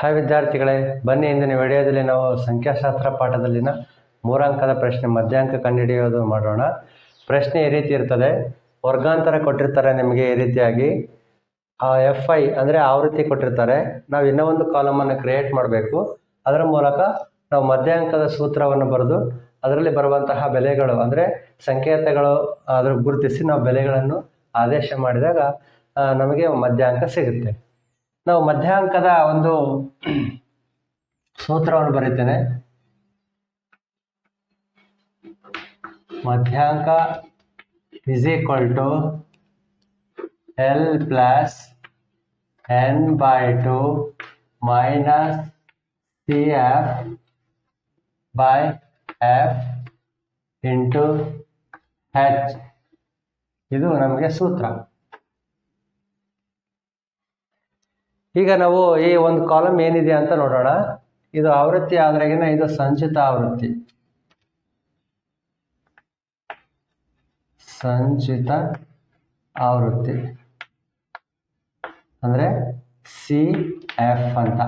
Hi ವಿದ್ಯಾರ್ಥಿಗಳೇ, ಬನ್ನಿ ಇಂದಿನ ವಿಡಿಯೋದಲ್ಲಿ ನಾವು ಸಂಖ್ಯಾಶಾಸ್ತ್ರ ಪಾಠದಲ್ಲಿನ ಮೂರಾಂಕದ ಪ್ರಶ್ನೆ ಮಧ್ಯಾಂಕ ಕಂಡುಹಿಡಿಯೋದು ಮಾಡೋಣ. ಪ್ರಶ್ನೆ ಈ ರೀತಿ ಇರ್ತದೆ. ವರ್ಗಾಂತರ ಕೊಟ್ಟಿರ್ತಾರೆ ನಿಮಗೆ ಈ ರೀತಿಯಾಗಿ. ಆ ಎಫ್ ಐ ಅಂದರೆ ಆವೃತ್ತಿ ಕೊಟ್ಟಿರ್ತಾರೆ. ನಾವು ಇನ್ನೂ ಒಂದು ಕಾಲಮನ್ನು ಕ್ರಿಯೇಟ್ ಮಾಡಬೇಕು. ಅದರ ಮೂಲಕ ನಾವು ಮಧ್ಯಾಂಕದ ಸೂತ್ರವನ್ನು ಬರೆದು ಅದರಲ್ಲಿ ಬರುವಂತಹ ಬೆಲೆಗಳು ಅಂದರೆ ಸಂಕೇತಗಳು ಅದ್ರ ಗುರುತಿಸಿ ನಾವು ಬೆಲೆಗಳನ್ನು ಆದೇಶ ಮಾಡಿದಾಗ ನಮಗೆ ಮಧ್ಯಾಂಕ ಸಿಗುತ್ತೆ. ನಾವು ಮಧ್ಯಾಂಕದ ಒಂದು ಸೂತ್ರವನ್ನು ಬರೀತೇನೆ. ಮಧ್ಯಾಂಕ is equal to L plus N by two minus C F by F into H ಇದು ನಮಗೆ ಸೂತ್ರ. ಈಗ ನಾವು ಈ ಒಂದು ಕಾಲಮ್ ಏನಿದೆ ಅಂತ ನೋಡೋಣ. ಇದು ಆವೃತ್ತಿ ಆದ್ರಾಗಿನ ಇದು ಸಂಚಿತ ಆವೃತ್ತಿ. ಸಂಚಿತ ಆವೃತ್ತಿ. ಅಂದ್ರೆ ಸಿ ಎಫ್ ಅಂತ.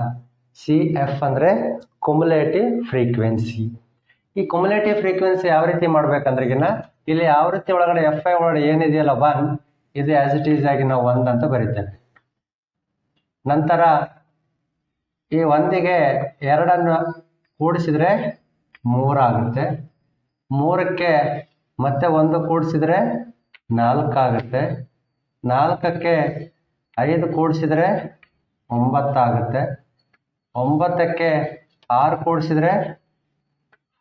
ಸಿ ಎಫ್ ಅಂದ್ರೆ ಕುಮುಲೇಟಿವ್ ಫ್ರೀಕ್ವೆನ್ಸಿ ಈ ಕುಮುಲೇಟಿವ್ ಫ್ರೀಕ್ವೆನ್ಸಿ ಯಾವ ರೀತಿ ಮಾಡ್ಬೇಕಂದ್ರೆಗಿನ, ಇಲ್ಲಿ ಆವೃತ್ತಿ ಒಳಗಡೆ ಎಫ್ ಐ ಒಳಗಡೆ ಏನಿದೆಯಲ್ಲ ಒನ್ ಇದು ಆಸ್ ಇಟ್ ಈಸ್ ಆಗಿ ನಾವು ಒಂದ್ ಅಂತ ಬರಿತೇವೆ. ನಂತರ ಈ ಒಂದಿಗೆ ಎರಡನ್ನು ಕೂಡಿಸಿದರೆ ಮೂರಾಗುತ್ತೆ ಮೂರಕ್ಕೆ ಮತ್ತೆ ಒಂದು ಕೂಡಿಸಿದ್ರೆ ನಾಲ್ಕಾಗುತ್ತೆ ನಾಲ್ಕಕ್ಕೆ ಐದು ಕೂಡಿಸಿದ್ರೆ ಒಂಬತ್ತಾಗುತ್ತೆ ಒಂಬತ್ತಕ್ಕೆ ಆರು ಕೂಡಿಸಿದರೆ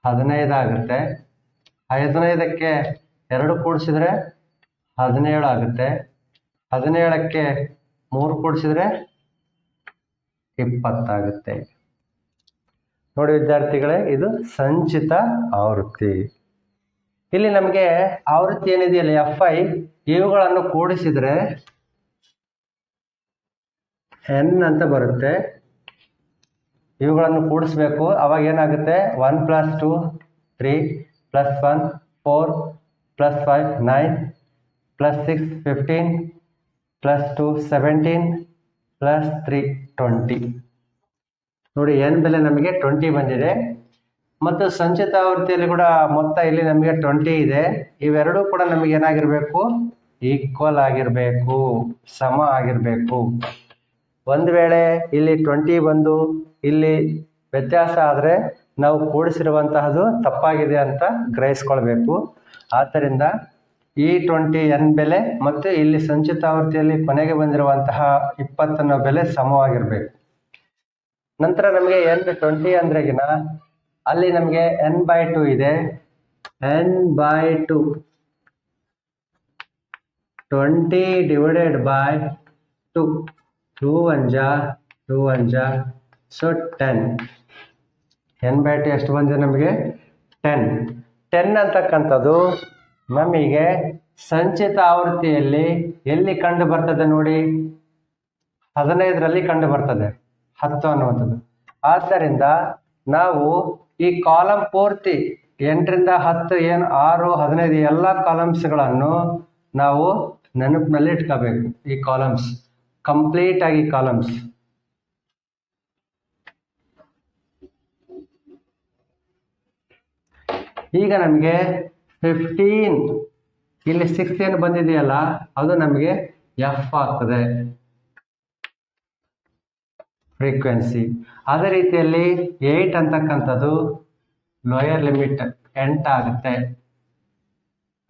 ಹದಿನೈದಾಗುತ್ತೆ ಹದಿನೈದಕ್ಕೆ ಎರಡು ಕೂಡಿಸಿದರೆ ಹದಿನೇಳು ಆಗುತ್ತೆ. ಹದಿನೇಳಕ್ಕೆ ಮೂರು ಕೂಡಿಸಿದ್ರೆ ಇಪ್ಪತ್ತಾಗುತ್ತೆ ನೋಡಿ ವಿದ್ಯಾರ್ಥಿಗಳೇ, ಇದು ಸಂಚಿತ ಆವೃತ್ತಿ. ಇಲ್ಲಿ ನಮಗೆ ಆವೃತ್ತಿ ಏನಿದೆಯಲ್ಲ ಎಫ್ ಐ ಇವುಗಳನ್ನು ಕೂಡಿಸಿದ್ರೆ ಎನ್ ಅಂತ ಬರುತ್ತೆ. ಇವುಗಳನ್ನು ಕೂಡಿಸ್ಬೇಕು. ಅವಾಗ ಏನಾಗುತ್ತೆ? One plus two three plus one four plus five nine plus six fifteen plus two seventeen plus three twenty ನೋಡಿ ಎನ್ ಬೆಲೆ ನಮಗೆ ಟ್ವೆಂಟಿ ಬಂದಿದೆ. ಮತ್ತು ಸಂಚಿತ ಆವೃತ್ತಿಯಲ್ಲಿ ಕೂಡ ಮೊತ್ತ ಇಲ್ಲಿ ನಮಗೆ ಟ್ವೆಂಟಿ ಇದೆ. ಇವೆರಡೂ ಕೂಡ ನಮಗೆ ಏನಾಗಿರಬೇಕು? ಈಕ್ವಲ್ ಆಗಿರಬೇಕು, ಸಮ ಆಗಿರಬೇಕು. ಒಂದು ವೇಳೆ ಇಲ್ಲಿ ಟ್ವೆಂಟಿ ಬಂದು ಇಲ್ಲಿ ವ್ಯತ್ಯಾಸ ಆದರೆ ನಾವು ಕೂಡಿಸಿರುವಂತಹದ್ದು ತಪ್ಪಾಗಿದೆ ಅಂತ ಗ್ರಹಿಸ್ಕೊಳ್ಬೇಕು. ಆದ್ದರಿಂದ ಈ ಟ್ವೆಂಟಿ ಎನ್ ಬೆಲೆ ಮತ್ತು ಇಲ್ಲಿ ಸಂಚಿತ ಆವೃತ್ತಿಯಲ್ಲಿ ಕೊನೆಗೆ ಬಂದಿರುವಂತಹ ಇಪ್ಪತ್ತನ್ನ ಬೆಲೆ ಸಮವಾಗಿರಬೇಕು. ನಂತರ ನಮಗೆ ಎನ್ ಟ್ವೆಂಟಿ ಅಂದ್ರೆಗಿನ ಅಲ್ಲಿ ನಮಗೆ ಎನ್ ಬೈ ಟು ಇದೆ. N by two twenty divided by two two ಅಂಜ two ಅಂಜ so ten N by two ಎಷ್ಟು ಬಂದಿದೆ ನಮಗೆ? ಟೆನ್ ಟೆನ್ ಅಂತಕ್ಕಂಥದ್ದು ನಮಗೆ ಸಂಚಿತ ಆವೃತ್ತಿಯಲ್ಲಿ ಎಲ್ಲಿ ಕಂಡು ಬರ್ತದೆ ನೋಡಿ? ಹದಿನೈದರಲ್ಲಿ ಕಂಡು ಬರ್ತದೆ. ಹತ್ತು ಅನ್ನುವಂಥದ್ದು. ಆದ್ದರಿಂದ ನಾವು ಈ ಕಾಲಮ್ ಪೂರ್ತಿ ಎಂಟರಿಂದ ಹತ್ತು, ಏನು ಆರು, ಹದಿನೈದು ಎಲ್ಲ ಕಾಲಮ್ಸ್ಗಳನ್ನು ನಾವು ನೆನಪಿನಲ್ಲಿ ಇಟ್ಕೋಬೇಕು. ಈ ಕಾಲಮ್ಸ್, ಕಂಪ್ಲೀಟ್ ಆಗಿ ಕಾಲಮ್ಸ್. ಈಗ ನಮಗೆ ಫಿಫ್ಟೀನ್ ಇಲ್ಲಿ ಸಿಕ್ಸ್ ಏನು ಬಂದಿದೆಯಲ್ಲ, ಅದು ನಮಗೆ ಎಫ್ ಆಗ್ತದೆ. ಫ್ರೀಕ್ವೆನ್ಸಿ ಅದೇ ರೀತಿಯಲ್ಲಿ ಏಯ್ಟ್ ಅಂತಕ್ಕಂಥದ್ದು ಲೋಯರ್ ಲಿಮಿಟ್ ಎಂಟಾಗುತ್ತೆ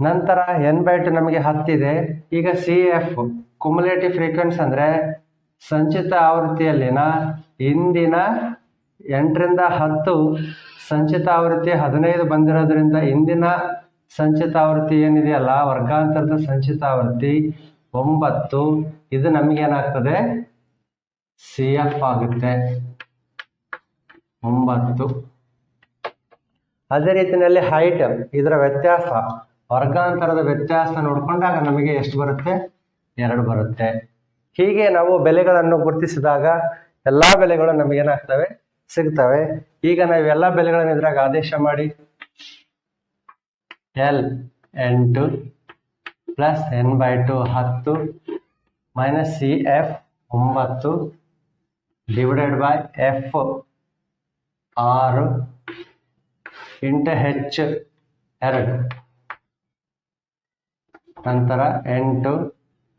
ನಂತರ ಎನ್ ಬೈ ಟು ನಮಗೆ ಹತ್ತಿದೆ ಈಗ ಸಿ ಎಫ್ ಕುಮುಲೇಟಿವ್ ಫ್ರೀಕ್ವೆನ್ಸಿ ಅಂದರೆ ಸಂಚಿತ ಆವೃತ್ತಿಯಲ್ಲಿನ ಇಂದಿನ ಎಂಟರಿಂದ ಹತ್ತು, ಸಂಚಿತ ಆವೃತ್ತಿ ಹದಿನೈದು ಬಂದಿರೋದ್ರಿಂದ ಇಂದಿನ ಸಂಚಿತ ಆವೃತ್ತಿ ಏನಿದೆಯಲ್ಲ ವರ್ಗಾಂತರದ ಸಂಚಿತ ಆವೃತ್ತಿ ಒಂಬತ್ತು. ಇದು ನಮಗೇನಾಗ್ತದೆ? ಸಿ ಎಫ್ ಆಗುತ್ತೆ. ಒಂಬತ್ತು. ಅದೇ ರೀತಿಯಲ್ಲಿ ಹೈಟ್ ಇದರ ವ್ಯತ್ಯಾಸ. ವರ್ಗಾಂತರದ ವ್ಯತ್ಯಾಸ ನೋಡಿಕೊಂಡಾಗ ನಮಗೆ ಎಷ್ಟು ಬರುತ್ತೆ? ಎರಡು ಬರುತ್ತೆ. ಹೀಗೆ ನಾವು ಬೆಲೆಗಳನ್ನು ಗುರುತಿಸಿದಾಗ ಎಲ್ಲ ಬೆಲೆಗಳು ನಮಗೇನಾಗ್ತವೆ? ಸಿಗ್ತವೆ. ಈಗ ನಾವು ಎಲ್ಲ ಬೆಲೆಗಳನ್ನು ಇದ್ರಾಗ ಆದೇಶ ಮಾಡಿ ಎಲ್ ಎಂಟು ಪ್ಲಸ್ ಎನ್ ಬೈ ಟು ಹತ್ತು ಮೈನಸ್ ಸಿ ಎಫ್ ಒಂಬತ್ತು ಡಿವೈಡೆಡ್ ಬೈ ಎಫ್ ಆರು ಇಂಟು ಹೆಚ್ ಎರಡು ನಂತರ ಎಂಟು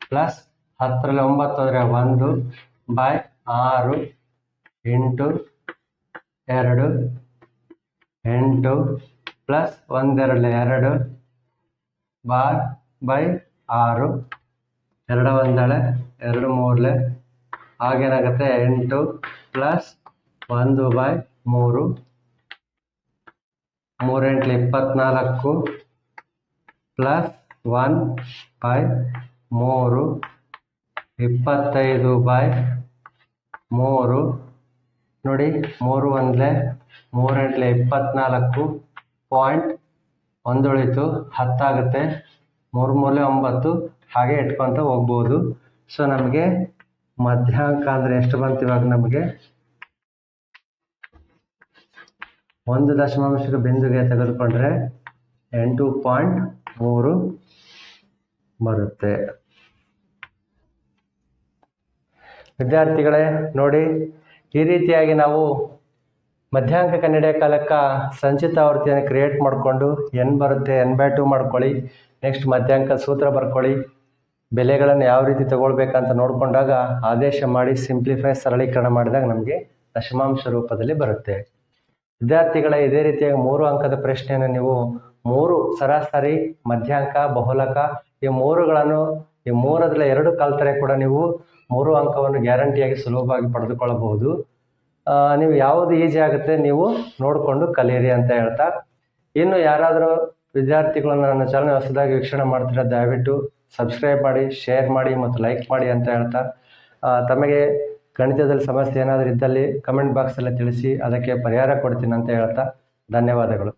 ಪ್ಲಸ್ ಹತ್ತರಲ್ಲಿ ಒಂಬತ್ತು ಅಂದರೆ ಒಂದು ಬೈ ಆರು ಇಂಟು ಎರಡು ಎಂಟು ಪ್ಲಸ್ ಒಂದೆರಡು ಎರಡು ಬಾರ್ ಬೈ ಆರು. ಎರಡು ಒಂದಳೆ, ಎರಡು ಮೂರಲೆ ಆಗೇನಾಗುತ್ತೆ ಎಂಟು ಪ್ಲಸ್ ಒಂದು ಬೈ ಮೂರು. ಮೂರೆಂಟ್ಲಿ ಇಪ್ಪತ್ನಾಲ್ಕು ಪ್ಲಸ್ ಒನ್ ಬೈ ಮೂರು. ಇಪ್ಪತ್ತೈದು ಬೈ ಮೂರು. ನೋಡಿ, ಮೂರು ಒಂದಲೆ ಮೂರೆಂಟ್ಲೆ ಇಪ್ಪತ್ನಾಲ್ಕು. ಪಾಯಿಂಟ್ ಒಂದು ಉಳಿತು ಹತ್ತಾಗುತ್ತೆ. ಮೂರು ಮೂಲೆ ಒಂಬತ್ತು, ಹಾಗೆ ಇಟ್ಕೊತ ಹೋಗ್ಬೋದು. ಸೊ ನಮಗೆ ಮಧ್ಯಾಂಕ ಅಂದರೆ ಎಷ್ಟು ಬಂತು ಇವಾಗ ನಮಗೆ? ಒಂದು ದಶಮಾಂಶದ ಬಿಂದುಗೆ ತೆಗೆದುಕೊಂಡ್ರೆ ಎಂಟು ಪಾಯಿಂಟ್ ಮೂರು ಬರುತ್ತೆ. ವಿದ್ಯಾರ್ಥಿಗಳೇ, ನೋಡಿ, ಈ ರೀತಿಯಾಗಿ ನಾವು ಮಧ್ಯಾಂಕ ಕನ್ನಡ ಕಾಲಕ್ಕೆ ಸಂಚಿತ ಆವೃತ್ತಿಯನ್ನು ಕ್ರಿಯೇಟ್ ಮಾಡಿಕೊಂಡು ಎನ್ ಬರುತ್ತೆ ಎನ್ ಬೈ ಟು ಮಾಡ್ಕೊಳ್ಳಿ. ನೆಕ್ಸ್ಟ್ ಮಧ್ಯಾಂಕ ಸೂತ್ರ ಬರ್ಕೊಳ್ಳಿ. ಬೆಲೆಗಳನ್ನು ಯಾವ ರೀತಿ ತಗೊಳ್ಬೇಕಂತ ನೋಡಿಕೊಂಡಾಗ ಆದೇಶ ಮಾಡಿ ಸಿಂಪ್ಲಿಫೈ ಸರಳೀಕರಣ ಮಾಡಿದಾಗ ನಮಗೆ ದಶಮಾಂಶ ರೂಪದಲ್ಲಿ ಬರುತ್ತೆ. ವಿದ್ಯಾರ್ಥಿಗಳ ಇದೇ ರೀತಿಯಾಗಿ ಮೂರು ಅಂಕದ ಪ್ರಶ್ನೆಯನ್ನು ನೀವು ಮೂರು ಸರಾಸರಿ, ಮಧ್ಯಾಂಕ, ಬಹುಲಕ ಈ ಮೂರುಗಳನ್ನು, ಈ ಮೂರರಲ್ಲಿ ಎರಡು ಕಲ್ತರೆ ಕೂಡ ನೀವು ಮೂರು ಅಂಕವನ್ನು ಗ್ಯಾರಂಟಿಯಾಗಿ ಸುಲಭವಾಗಿ ಪಡೆದುಕೊಳ್ಳಬಹುದು. ನೀವು ಯಾವುದು ಈಸಿ ಆಗುತ್ತೆ ನೀವು ನೋಡಿಕೊಂಡು ಕಲಿಯಿರಿ ಅಂತ ಹೇಳ್ತಾ, ಇನ್ನು ಯಾರಾದರೂ ವಿದ್ಯಾರ್ಥಿಗಳನ್ನು ನನ್ನ ಚಾನಲ್ ಹೊಸದಾಗಿ ವೀಕ್ಷಣೆ ಮಾಡ್ತೀರಾ ದಯವಿಟ್ಟು ಸಬ್ಸ್ಕ್ರೈಬ್ ಮಾಡಿ ಶೇರ್ ಮಾಡಿ ಮತ್ತು ಲೈಕ್ ಮಾಡಿ ಅಂತ ಹೇಳ್ತಾ ತಮಗೆ ಗಣಿತದಲ್ಲಿ ಸಮಸ್ಯೆ ಏನಾದರೂ ಇದ್ದಲ್ಲಿ ಕಮೆಂಟ್ ಬಾಕ್ಸಲ್ಲಿ ತಿಳಿಸಿ, ಅದಕ್ಕೆ ಪರಿಹಾರ ಕೊಡ್ತೀನಿ ಅಂತ ಹೇಳ್ತಾ, ಧನ್ಯವಾದಗಳು.